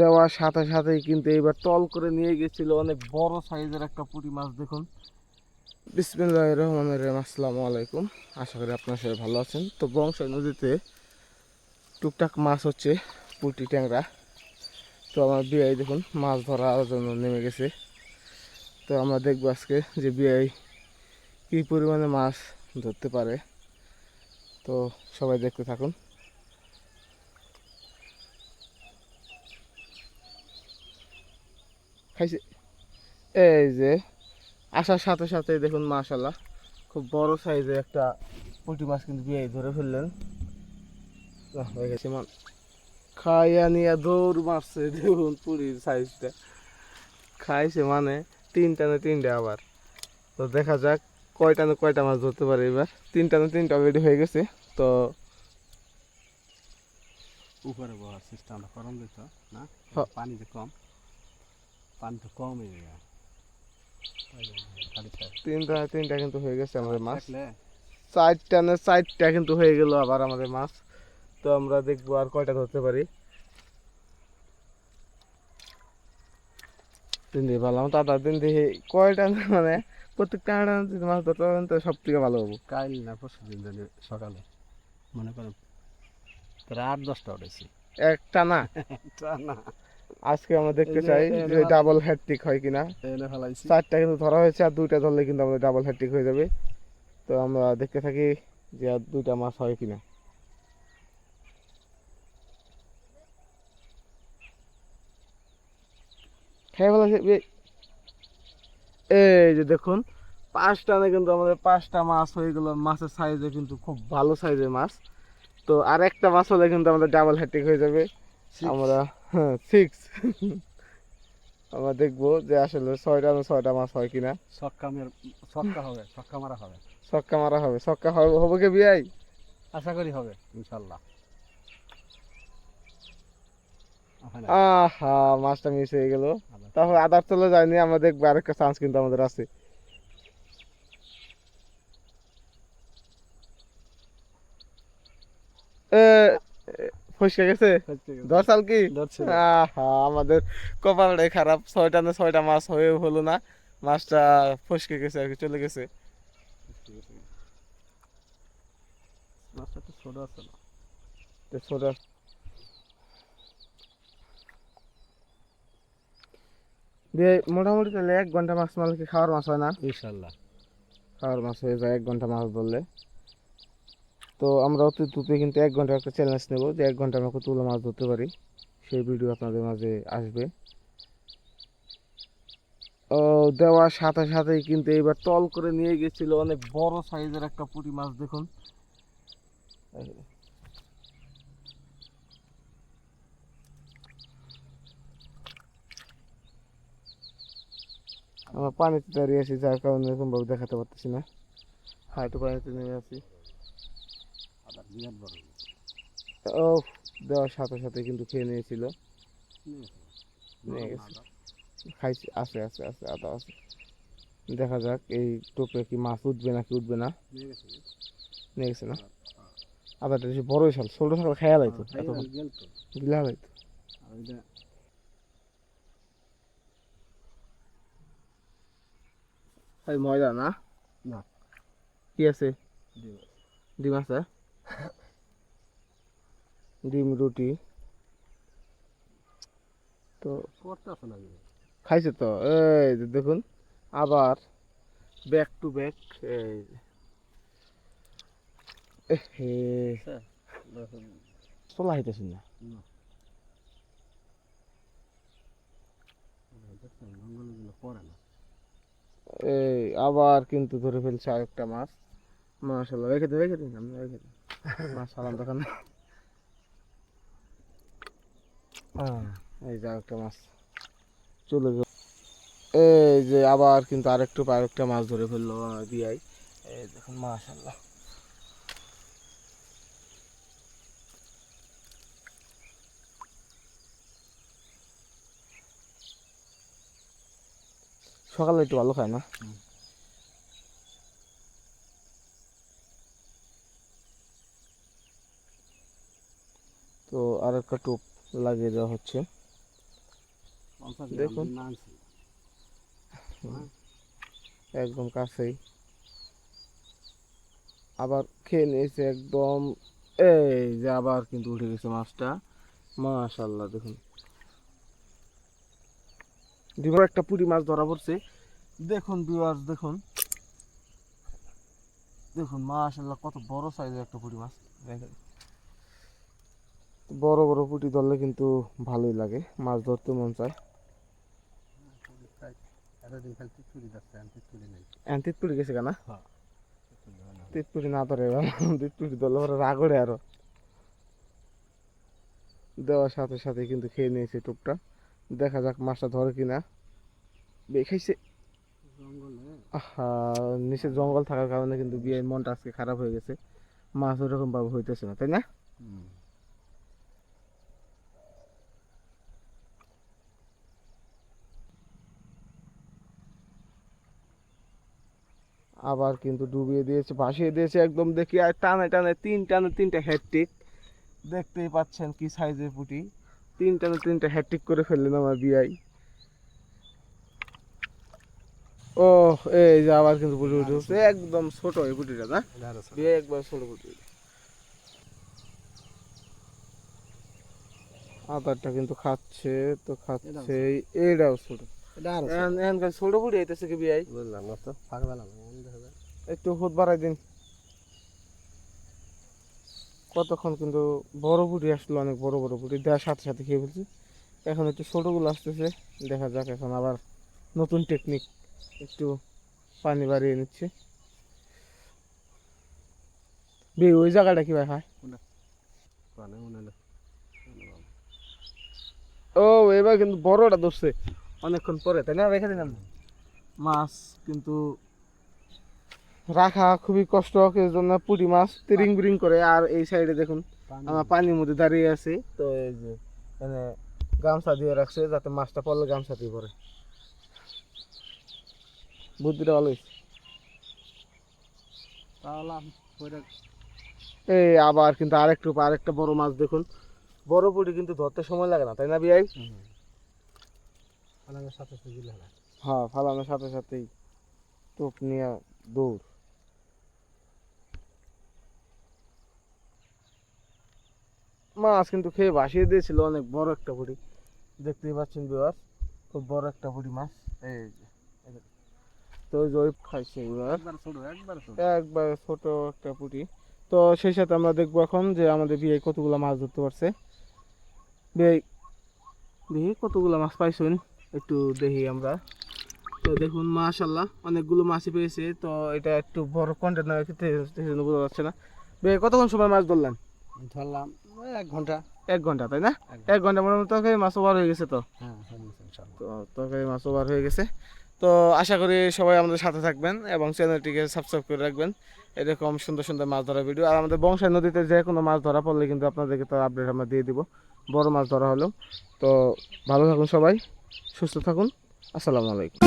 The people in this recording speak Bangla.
দেওয়ার সাথে সাথেই কিন্তু এবার তল করে নিয়ে গেছিল অনেক বড় সাইজের একটা পুঁটি মাছ, দেখুন। বিসমিল্লাহ রহমানের রহিম, আসসালামু আলাইকুম। আশা করি আপনার সবাই ভালো আছেন। তো বংশ নদীতে টুকটাক মাছ হচ্ছে, পুঁটি, ট্যাংরা। তো আমার বিআই, দেখুন, মাছ ধরার জন্য নেমে গেছে। তো আমরা দেখব আজকে যে বিআই কী পরিমাণে মাছ ধরতে পারে। তো সবাই দেখতে থাকুন। খাইছে। এই যে আসার সাথে সাথে দেখুন মাশাল্লাহ খুব বড় সাইজে একটা পুঁটি মাছ কিন্তু বিয়ে ধরে ফেললেন। হয়ে গেছে মান খাইয়া নিয়ে দৌড় মারছে দেখুন পুরীর সাইজটা। খাইছে মানে তিনটা না তিনটা আবার। তো দেখা যাক কয়টা না কয়টা মাছ ধরতে পারে এবার। তিনটা না তিনটা অলরেডি হয়ে গেছে তো উপরে বহার সিস্টেমটা করম দিত না। পানি যে কম। পানি তো কম যায় তিনটা তিনটা কিন্তু হয়ে গেছে আমাদের মাছ। চারটা? না চারটা কিন্তু হয়ে গেল আবার আমাদের মাছ। তো আমরা দেখব আর কয়টা ধরতে পারি। দিন দিয়ে দাদা দিন দিয়ে কয়টা মানে প্রত্যেকটা যদি মাছ ধরতে পারেন তো সব থেকে ভালো হব। কাল না পরশু দিন জানি সকালে মনে করেন প্রায় আট দশটা উঠেছি। একটা না? একটা না। আজকে আমরা দেখতে চাই যে ডাবল হ্যাট্রিক হয় কিনা। চারটা কিন্তু ধরা হয়েছে আর দুইটা ধরলে কিন্তু আমাদের ডাবল হ্যাট্রিক হয়ে যাবে। তো আমরা দেখতে থাকি যে আর দুইটা মাছ হয় কিনা। খেয়ে ভালো এই যে দেখুন পাঁচটা না কিন্তু আমাদের পাঁচটা মাছ হয়ে গেল। মাছের সাইজে কিন্তু খুব ভালো সাইজের মাছ তো আর একটা মাছ হলে কিন্তু আমাদের ডাবল হ্যাট্রিক হয়ে যাবে। আমরা হ্যাঁ আমরা দেখব যে আসলে ছয়টা না ছয়টা মাছ হয় কিনা। ছক্কা ছক্কা হবে ছক্কা মারা হবে। ছক্কা মারা হবে। ছক্কা হবে কি বিয়াই? আশা করি হবে ইনশাল্লাহ। আহা মাছটা মিস হয়ে গেল। তারপর আদার চলে যায়নি আমরা দেখব আরেকটা চান্স কিন্তু আমাদের আছে। এ, ফসকে গেছে? কি? দশ সাল। আমাদের কপালটাই খারাপ। ছয়টা না ছয়টা মাছ হয়ে হলো না। মাছটা ফসকে গেছে আর কি চলে গেছে। মাছটা একটু ছোট আছে না। ছোট দিয়ে মোটামুটি তাহলে এক ঘণ্টা মাছ মারলে কি খাওয়ার মাছ হয় না? ইনশাল্লাহ। খাওয়ার মাছ হয়ে যায় এক ঘণ্টা মাছ ধরলে। তো আমরা অতি দ্রুত কিন্তু এক ঘণ্টা একটা চ্যালেঞ্জ নেব যে এক ঘণ্টা আমরা কতগুলো মাছ ধরতে পারি। সেই ভিডিও আপনাদের মাঝে আসবে। দেওয়ার সাথে সাথেই কিন্তু এবার টল করে নিয়ে গেছিল অনেক বড় সাইজের একটা পুঁটি মাছ, দেখুন। আমরা পানিতে দাঁড়িয়ে আছি, যার কারণে এরকমভাবে দেখাতে পারতেছি না। হয়তো পানিতে নেমে আছি। বিরাট বড় ও দেওয়ার সাথে সাথে কিন্তু খেয়ে নিয়েছিল। নিয়ে গেছে। খাইছে আছে আছে আছে আদা আছে। দেখা যাক এই টোপে কি মাছ উঠবে নাকি উঠবে না। নিয়ে গেছে না? আদাটা বেশি সাল ছোট থাকলে খেয়াল হইতো হ্যাঁ, এত গেল তো গিলা হইতো আর ওইটা এই ময়দা না। কি আছে। ডিম আছে? ডিম রুটি। তো। খাইছে তো? এই দেখুন আবার ব্যাক টু ব্যাক চলা হইতেছে না। এই আবার কিন্তু ধরে ফেলছে আরেকটা মাছ। মাশাল্লাহ রেখে দিন রেখে দিন রেখে দিন। দোকান এই যে আরেকটা মাছ চলে গেল। এই যে আবার কিন্তু আরেকটু আরেকটা মাছ ধরে ফেলল দিয়াই এই দেখুন মাশাল্লাহ সকালে একটু ভালো খায় না? তো আর একটা টোপ লাগিয়ে দেওয়া হচ্ছে। দেখুন। একদম কাছেই। আবার খেয়ে নিয়েছে একদম। এই যে আবার কিন্তু উঠে গেছে মাছটা। মাশাল্লাহ দেখুন। ডিমার একটা পুঁটি মাছ ধরা পড়ছে। দেখুন ভিউয়ার্স দেখুন। দেখুন মাশাল্লাহ কত বড় সাইজের একটা পুঁটি মাছ। দেখেন। বড় বড় পুঁটি ধরলে কিন্তু ভালোই লাগে। মাছ ধরতে মন চায়। হ্যাঁ না ধরলে রাগড়ে আরও। দেওয়ার সাথে সাথে কিন্তু খেয়ে নিয়েছে টুকটা দেখা যাক মাছটা ধরে কিনা। খাইছে। নিচে জঙ্গল থাকার কারণে কিন্তু বিয়ের মনটা আজকে খারাপ হয়ে গেছে। মাছ ওরকম ভাবে হইতেছে না, তাই না? আবার কিন্তু ডুবিয়ে দিয়েছে ভাসিয়ে দিয়েছে একদম দেখি আর টানে টানে তিন টানে তিনটা হ্যাট্রিক দেখতেই পাচ্ছেন কি সাইজের পুটি। তিন টানে তিনটা হ্যাট্রিক করে ফেললেন আমার বিয়াই ও এই যে আবার কিন্তু পুটি উঠে উঠছে একদম ছোট এই পুটিটা না? এটা। বিয়ে একবার ছোট পুটি। আদারটা কিন্তু খাচ্ছে তো খাচ্ছে এইটাও ছোট। এটা ছোট। পুটি আইতেছে কি বিয়াই বুঝলাম না তো না। একটু হুদ বাড়াই দিন। কতক্ষণ কিন্তু বড় পুটি আসলো অনেক বড় বড় পুটি দেওয়ার সাথে সাথে খেয়ে ফেলছি এখন একটু ছোটগুলো আসতেছে দেখা যাক এখন আবার নতুন টেকনিক একটু পানি বাড়িয়ে নিচ্ছে। বে ওই জায়গাটা কি ভাই হয়? ও এবার কিন্তু বড়টা ধরছে অনেকক্ষণ পরে তাই না? রেখে দিলাম মাছ কিন্তু রাখা খুবই কষ্ট এই জন্য পুঁটি মাছ তিরিং বিরিং করে আর এই সাইডে দেখুন আমার পানির মধ্যে দাঁড়িয়ে আছি। তো এই যে এখানে গামছা দিয়ে রাখছে যাতে মাছটা পড়লে গামছা দিয়ে পড়ে। বুদ্ধিটা ভালো এই আবার কিন্তু আরেকটু আরেকটা বড় মাছ দেখুন। বড় পুঁটি কিন্তু ধরতে সময় লাগে না তাই না বিয়াই? ফালানোর সাথে সাথে হ্যাঁ ফালানোর সাথে সাথেই টোপ নিয়ে দৌড়। মাছ কিন্তু খেয়ে ভাসিয়ে দিয়েছিল অনেক বড় একটা পুঁটি দেখতেই পাচ্ছেন বিবার খুব বড় একটা পুঁটি মাছ। এই তো ওই খাইছে একবার ছোট একটা পুঁটি তো সেই সাথে আমরা দেখব এখন যে আমাদের বিয়ে কতগুলো মাছ ধরতে পারছে। বিয়ে দেখি কতগুলো মাছ পাইছেন? একটু দেখি আমরা। তো দেখুন মাশাল্লাহ অনেকগুলো মাছই পেয়েছে। তো এটা একটু বড় কন্টেনার বোঝা যাচ্ছে না। বিয়ে কতক্ষণ সময় মাছ ধরলেন? ধরলাম এক ঘণ্টা। এক ঘণ্টা তাই না? এক ঘণ্টা। মোটামুটি তরকারি মাছ ওভার হয়ে গেছে তো? হ্যাঁ। তো তরকারি মাছ ওভার হয়ে গেছে। তো আশা করি সবাই আমাদের সাথে থাকবেন এবং চ্যানেলটিকে সাবস্ক্রাইব করে রাখবেন। এরকম সুন্দর সুন্দর মাছ ধরা ভিডিও আর আমাদের বংশাই নদীতে যে কোনো মাছ ধরা পড়লে কিন্তু আপনাদেরকে তো আপডেট আমরা দিয়ে দিব। বড় মাছ ধরা হলেও তো ভালো থাকুন সবাই সুস্থ থাকুন। আসসালামু আলাইকুম।